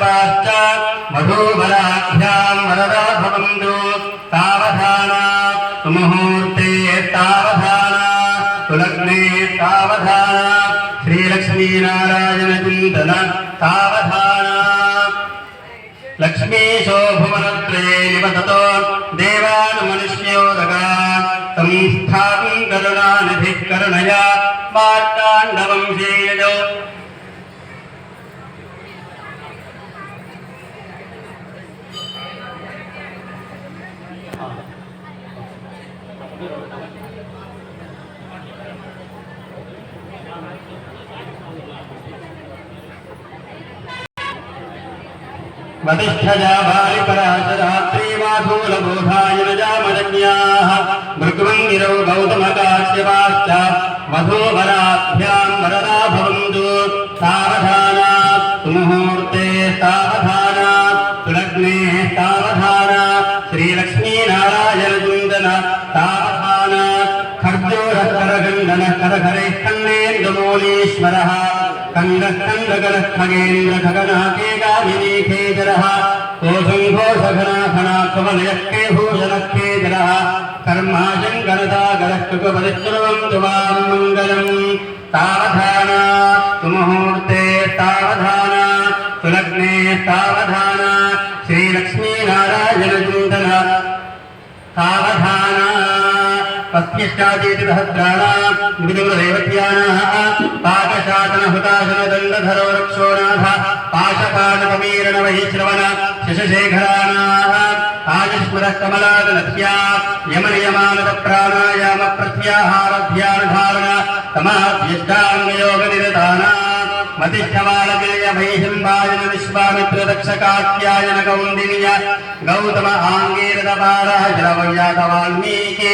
काश्यपाश्च मधुबलाभ्यां वरदा भवन्तु तावधाना सुमुहूर्ते तावधाना सुलग्ने तावधाना श्रीलक्ष्मीनारायणचिन्तन तावधाना लक्ष्मीशो भुवनत्रये निवसतो देवानुमनुष्योदगान् संस्थां करुणानिधिः करुणया मार्ताण्डवंशेयजो వతిష్ఠజా భారిపరాశరాత్రీవాసూలబోధాయుజామరణ్యాః భృగువంగిరౌ గౌతమకాశ్యపాశ్చ వధూవరాభ్యాం వరదా భవంతు సావధానా తుముహూర్తే సావధానా తులగ్నే సావధానా శ్రీలక్ష్మీనారాయణ చిందన సావధానా ఖర్జూర కరగండన కరహరే కన్నేంద్రమౌళీశ్వరః कन्दस्कन्दगण खगेन्द्र खगनाके गामिनीखे जरः कोशङ्घोषघनाखनात्मनयक्के भूषणक्के जरः कर्माशङ्करदागरस्तुकपरिश्रवम् त्वाम् मङ्गलम् तावधाना सुमुहूर्ते तावधाना सुलग्ने तावधाना श्रीलक्ष्मीनारायणचिन्तन। ताव अस्यष्टादेतिभद्राणाम् पाकशासन हुतासन दण्डधरो रक्षोणाथ पाशपाणपमीरणवहिश्रवण शशशेखराणाः आयुष्मरः कमलादनत्या यमनियमानदप्राणायामप्रत्याहारध्यानधारण तमाभ्यष्टाङ्गयोगनिरताना मतिष्ठमालकेय भैहिम्बायन विश्वामित्रदक्षकात्यायन कौन्दिन्य गौतम आङ्गीरदपारः जलवव्यातवाल्मीके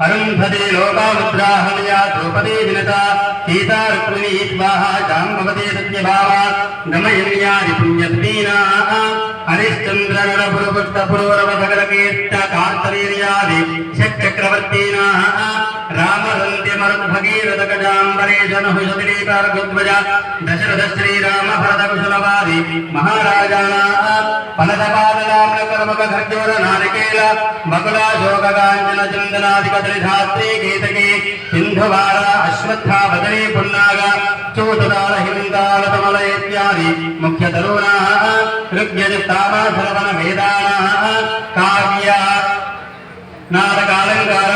అరుంధతి లోకాముద్రాహమయా ద్రౌపదీ వినత సీతా రుక్మిణీ స్వాహా జాంబవతే సత్యభావ గమయన్యాది పుణ్యత్వీనా అనిశ్చంద్రగణ పురపుష్ట పురోరవ సగర కీర్త కార్తవీర్యాది गजाम्बरेश नहुषदिलीपार्गुध्वज दशरथ श्रीराम भरत कुशलवादि महाराजानाः फलदपादलाम्लकर्मक खर्जूर नारिकेल मकुलाशोककाञ्चन चन्दनादिकदलिधात्री केतके सिन्धुवार अश्वत्थावदने पुन्नाग चूतदाल हिन्दाल कमल इत्यादि मुख्यतरूणाः ऋग्यजस्तामाधरवन वेदानाः काव्य नाटकालङ्कार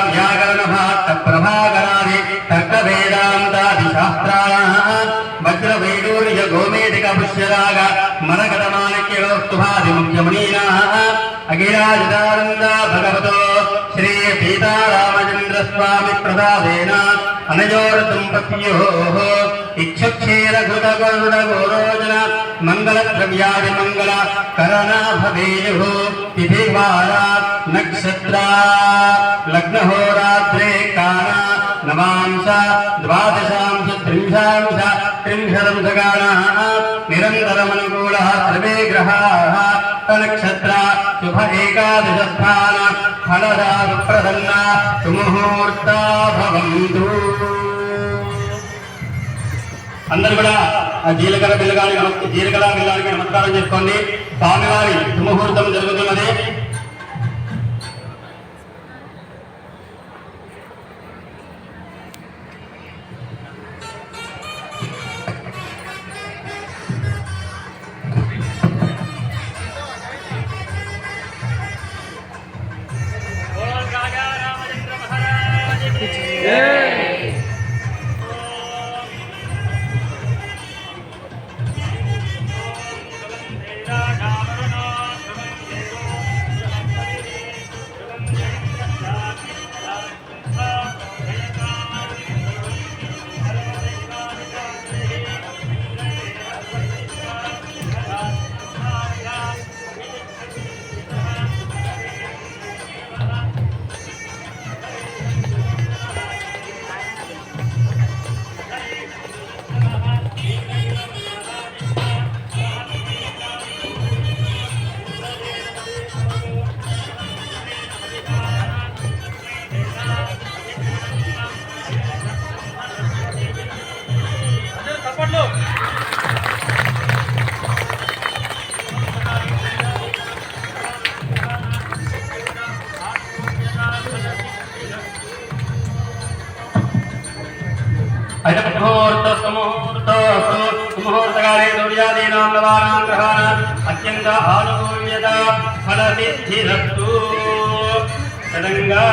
शास्त्राणाः वज्रवैडूर्य गोमेधिक पुष्यराग मरकटमाणिक्यलोस्तुभादि मुख्यमुनीनाः अखिलाजिदानन्द भगवतो श्री सीतारामचन्द्र स्वामि प्रसादेन अनयोर्दम्पत्योः इक्षुक्षीर घृत गरुड गोरोजन मंगल द्रव्यादि मंगल करना भवेयुः तिथिवारा नक्षत्र लग्नहोरात्रे काना नवांश దిశాంశ త్రింశతం సగాణः సర్వే గ్రహాः నక్షత్ర శుభ ఏకాదశస్థాన ఫలదా సుప్రసన్న సుముహూర్తా అందరు కూడా ఆ జీలకర్ర బిల్లగానికి జీలకర్ర బిల్లానికి నమస్కారం చేసుకోండి. స్వామివారి సుముహూర్తం జరుగుతున్నది. Yeah. ముహూర్తకాలే సూర్యాదీనాం నవానాం గ్రహాణాం అత్యంత ఆనుకూల్యత ఫలసిద్ధిరస్తు తదంగా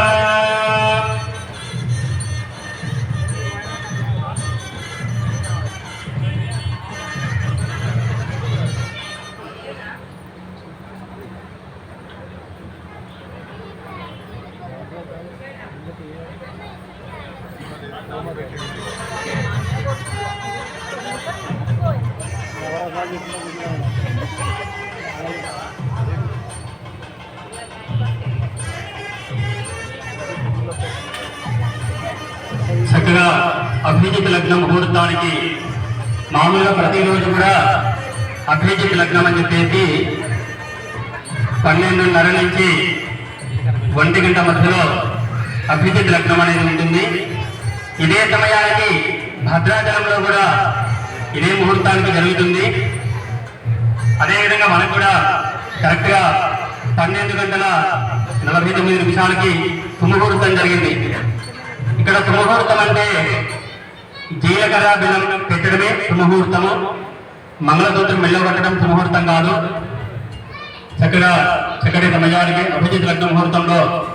చక్కగా అభిజిత్ లగ్నం ముహూర్తానికి మామూలుగా ప్రతిరోజు కూడా అభిజిత్ లగ్నం అని చెప్పేసి పన్నెండున్నర నుంచి ఒంటి గంట మధ్యలో అభిజిత్ లగ్నం అనేది ఉంటుంది. ఇదే సమయానికి భద్రాచలంలో కూడా ఇదే ముహూర్తానికి జరుగుతుంది. అదేవిధంగా మనకు కూడా కరెక్ట్గా పన్నెండు గంటల నలభై తొమ్మిది నిమిషాలకి సుముహూర్తం జరిగింది. ఇక్కడ సుముహూర్తం అంటే జీలకర్ర బిల్లం పెట్టడమే తుమ్మహూర్తము. మంగళసూత్రం మెల్లగొట్టడం తుమ్మహూర్తం కాదు. చక్కగా చక్కటి సమయానికి అభిజిత్ లగ్న ముహూర్తంలో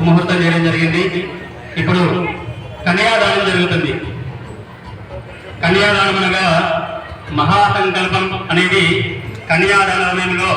ముహూర్తం చేయడం జరిగింది. ఇప్పుడు కన్యాదానం జరుగుతుంది. కన్యాదానం అనగా మహాసంకల్పం అనేది కన్యాదాన సమయంలో